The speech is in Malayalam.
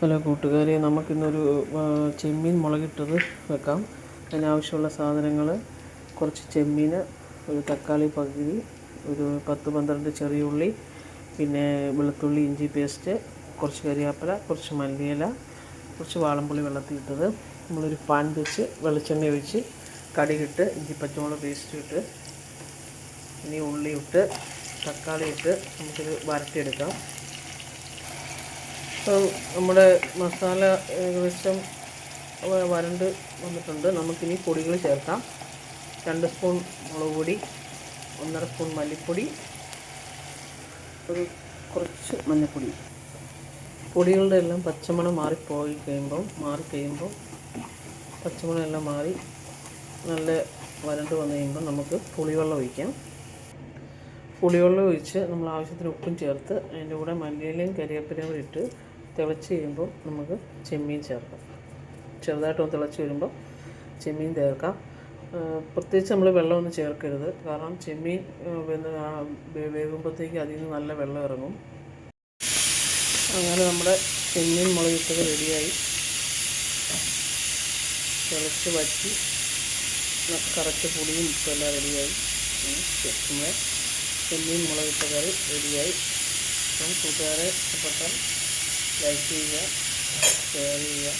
ഹലോ കൂട്ടുകാരെ നമുക്കിന്നൊരു ചെമ്മീൻ മുളകിട്ടത് വെക്കാം. അതിനാവശ്യമുള്ള സാധനങ്ങൾ കുറച്ച് ചെമ്മീൻ ഒരു തക്കാളി പകുതി ഒരു പത്ത് പന്ത്രണ്ട് ചെറിയ ഉള്ളി പിന്നെ വെളുത്തുള്ളി ഇഞ്ചി പേസ്റ്റ് കുറച്ച് കരിയാപ്പില കുറച്ച് മല്ലിയില കുറച്ച് വാളംപുളി വെള്ളത്തിൽ ഇട്ടത് നമ്മളൊരു പാൻ വെച്ച് വെളിച്ചെണ്ണ ഒഴിച്ച് കടുകിട്ട് ഇഞ്ചി പച്ചമുളക് പേസ്റ്റ് ഇട്ട് ഇനി ഉള്ളി ഇട്ട് തക്കാളി ഇട്ട് നമുക്കിത് വരട്ടിയെടുക്കാം. ഇപ്പം നമ്മുടെ മസാല ഏകദേശം വരണ്ട് വന്നിട്ടുണ്ട്. നമുക്കിനി പൊടികൾ ചേർക്കാം. രണ്ട് സ്പൂൺ മുളക് പൊടി ഒന്നര സ്പൂൺ മല്ലിപ്പൊടി ഒരു കുറച്ച് മഞ്ഞൾപ്പൊടി പൊടികളുടെ എല്ലാം പച്ചമണം മാറിപ്പോയി കഴിയുമ്പം മാറിക്കഴിയുമ്പോൾ പച്ചമണം എല്ലാം മാറി നല്ല വരണ്ട് വന്നു കഴിയുമ്പോൾ നമുക്ക് പുളിവെള്ളം ഒഴിക്കാം. പുളിവെള്ളം ഒഴിച്ച് നമ്മൾ ആവശ്യത്തിന് ഉപ്പും ചേർത്ത് അതിന്റെ കൂടെ മല്ലിയിലയും കരിവേപ്പിലയും ഇട്ട് തിളച്ച് കഴിയുമ്പോൾ നമുക്ക് ചെമ്മീൻ ചേർക്കാം. ചെറുതായിട്ടൊന്ന് തിളച്ച് വരുമ്പോൾ ചെമ്മീൻ ചേർക്കാം. പ്രത്യേകിച്ച് നമ്മൾ വെള്ളമൊന്നും ചേർക്കരുത്. കാരണം ചെമ്മീൻ വേകുമ്പോഴത്തേക്ക് അതിൽ നിന്ന് നല്ല വെള്ളം ഇറങ്ങും. അങ്ങനെ നമ്മുടെ ചെമ്മീൻ മുളകിട്ടത് റെഡിയായി. തിളച്ച് വറ്റി കറക്റ്റ് പുളിയും ഇപ്പം എല്ലാം റെഡിയായി. നമ്മുടെ ചെമ്മീൻ മുളകിട്ട കറി റെഡിയായി. അപ്പം കൂട്ടുകാരെ ഇഷ്ടപ്പെട്ടാൽ ലൈക്ക് ചെയ്യുക ഷെയർ ചെയ്യുക